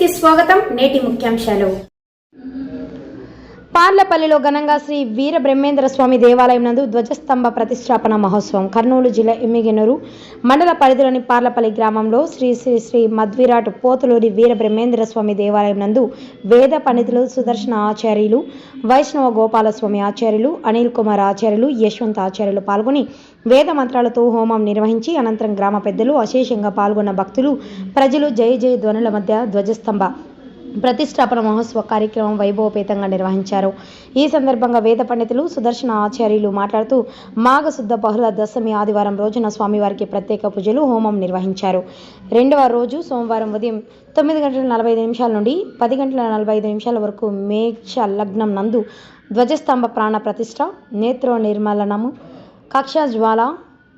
కి స్వాగతం నేటి ముఖ్యాంశాలు. పార్లపల్లిలో ఘనంగా శ్రీ వీర బ్రహ్మేంద్ర స్వామి దేవాలయం నందు ధ్వజస్తంభ ప్రతిష్టాపన మహోత్సవం. కర్నూలు జిల్లా ఎమ్మిగెనూరు మండల పరిధిలోని పార్లపల్లి గ్రామంలో శ్రీ శ్రీ శ్రీ మధ్విరాట్ పోతులూరి వీర బ్రహ్మేంద్ర స్వామి దేవాలయం నందు వేద పండితులు సుదర్శన ఆచార్యులు వైష్ణవ గోపాలస్వామి ఆచార్యులు అనిల్ కుమార్ ఆచార్యులు యశ్వంత్ ఆచార్యులు పాల్గొని వేద మంత్రాలతో హోమం నిర్వహించి అనంతరం గ్రామ పెద్దలు అశేషంగా పాల్గొన్న భక్తులు ప్రజలు జయ జయ ధ్వనుల మధ్య ధ్వజస్తంభ ప్రతిష్టాపన మహోత్సవ కార్యక్రమం వైభవపేతంగా నిర్వహించారు. ఈ సందర్భంగా వేద పండితులు సుదర్శన ఆచార్యులు మాట్లాడుతూ మాఘశుద్ధ బహుళ దశమి ఆదివారం రోజున స్వామివారికి ప్రత్యేక పూజలు హోమం నిర్వహించారు. రెండవ రోజు సోమవారం ఉదయం తొమ్మిది గంటల నలభై ఐదు నిమిషాల నుండి పది గంటల నలభై ఐదు నిమిషాల వరకు మేక్ష లగ్నం నందు ధ్వజస్తంభ ప్రాణ ప్రతిష్ట నేత్ర నిర్మలనము కక్షా జ్వాల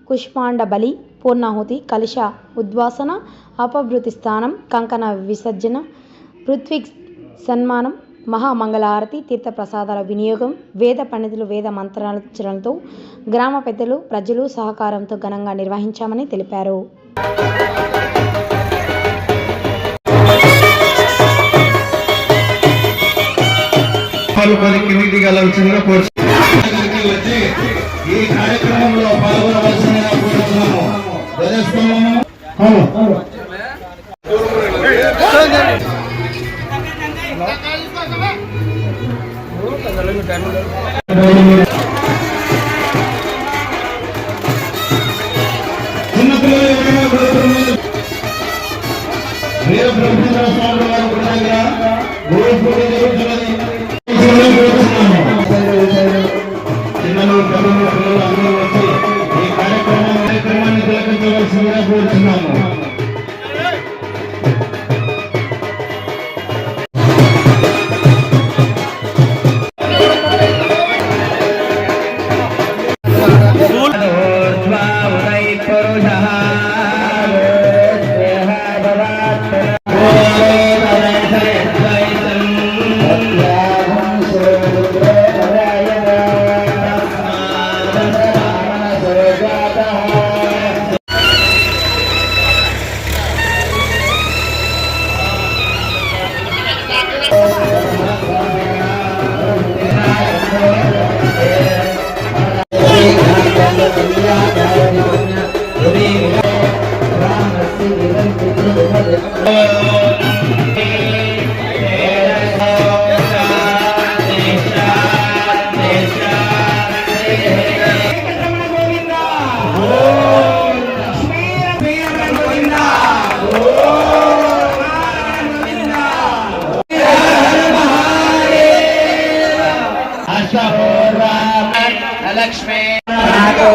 కుష్మాండ బలి పూర్ణాహుతి కలుష ఉద్వాసన అపభృతి స్థానం కంకణ విసర్జన పృథ్వీ సన్మానం మహామంగళహారతి తీర్థ ప్రసాదాల వినియోగం వేద పండితులు వేద మంత్రాలతో గ్రామ పెద్దలు ప్రజలు సహకారంతో ఘనంగా నిర్వహించామని తెలిపారు. ఈ కార్యక్రమంలో పాల్గొనవలసిందిగా కోరుతున్నాము ధ్వజస్తంభము అవును చిన్నపిల్లలు ఎవరైనా కోరుతున్నారు వీర బ్రహ్మేంద్ర స్వామి లక్ష్మే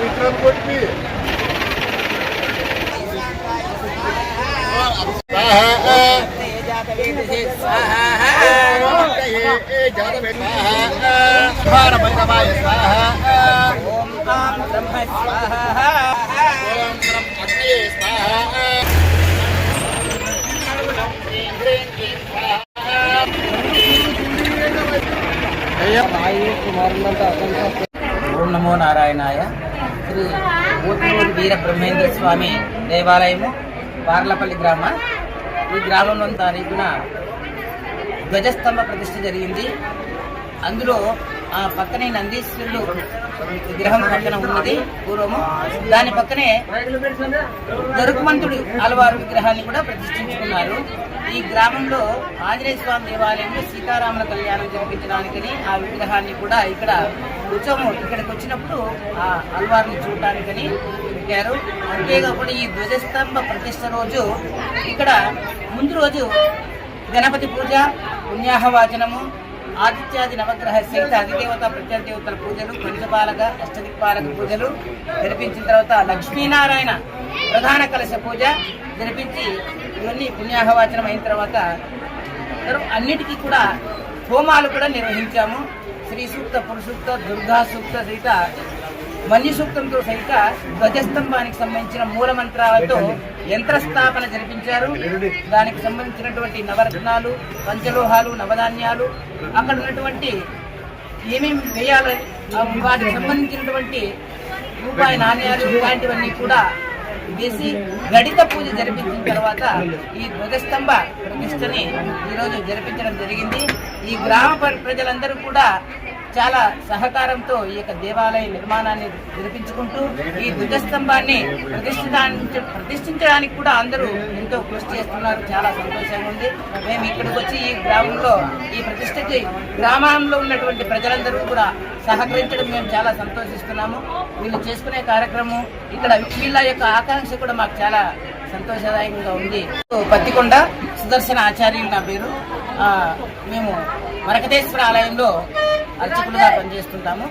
విక్రమ్ కొట్టి భారభైరవాయ స్వాహ. ఓం బ్రహ్మ స్వాహ. ఓం బ్రహ్మ ఓం నమో నారాయణాయ. శ్రీ ఊతూరు వీర బ్రహ్మేంద్ర స్వామి దేవాలయము పార్లపల్లి గ్రామ. ఈ గ్రామంలో తారీఖున ధ్వజస్తంభ ప్రతిష్ఠ జరిగింది. అందులో ఆ పక్కనే నందీశ్వరుడు విగ్రహం పక్కన ఉన్నది పూర్వము. దాని పక్కనే దొరుకుమంతుడు అలవారు విగ్రహాన్ని కూడా ప్రతిష్ఠించుకున్నారు. ఈ గ్రామంలో ఆంజనేయ స్వామి దేవాలయంలో సీతారాముల కళ్యాణం జరిపించడానికని ఆ విగ్రహాన్ని కూడా ఇక్కడ ఉత్సవం ఇక్కడికి వచ్చినప్పుడు ఆ అల్వారిని చూడటానికని పెట్టారు. అంతేకాకుండా ఈ ధ్వజస్తంభ ప్రతిష్ట రోజు ఇక్కడ ముందు రోజు గణపతి పూజ పుణ్యాహవాచనము ఆదిత్యాది నవగ్రహ సహిత అధిదేవత ప్రత్యదేవతల పూజలు పంచపాలక అష్టదిక్పాలక పూజలు జరిపించిన తర్వాత లక్ష్మీనారాయణ ప్రధాన కలశ పూజ జరిపించి ఇవన్నీ పుణ్యాహవాచనం అయిన తర్వాత అన్నిటికీ కూడా హోమాలు కూడా నిర్వహించాము. శ్రీ సూక్త పురుషూక్త దుర్గా సూక్త సహిత మన్య సూక్తంతో సహిత ధ్వజస్తంభానికి సంబంధించిన మూల మంత్రాలతో యంత్రస్థాపన జరిపించారు. దానికి సంబంధించినటువంటి నవరత్నాలు పంచలోహాలు నవధాన్యాలు అక్కడ ఉన్నటువంటి ఏమేమి వేయాలో ఆ వాటికి సంబంధించినటువంటి రూపాయి నాణ్యాలు ఇలాంటివన్నీ కూడా వేసి గడిత పూజ జరిపించిన తర్వాత ఈ ధ్వజస్తంభ ప్రతిష్టని ఈరోజు జరిపించడం జరిగింది. ఈ గ్రామ ప్ర- ప్రజలందరూ కూడా చాలా సహకారంతో ఈ యొక్క దేవాలయ నిర్మాణాన్ని జరిపించుకుంటూ ఈ ధ్వజస్తంభాన్ని ప్రతిష్ఠించ ప్రతిష్ఠించడానికి కూడా అందరూ ఎంతో కృషి చేస్తున్నారు. చాలా సంతోషంగా ఉంది. మేము ఇక్కడికి వచ్చి ఈ గ్రామంలో ఈ ప్రతిష్టకి గ్రామంలో ఉన్నటువంటి ప్రజలందరూ కూడా సహకరించడం మేము చాలా సంతోషిస్తున్నాము. వీళ్ళు చేసుకునే కార్యక్రమం ఇక్కడ వీళ్ళ యొక్క ఆకాంక్ష కూడా మాకు చాలా సంతోషదాయకంగా ఉంది. పత్తికొండ సుదర్శన ఆచార్యులు నా పేరు. మేము మరకటేశ్వర ఆలయంలో అర్చకులుగా పనిచేస్తుంటాము.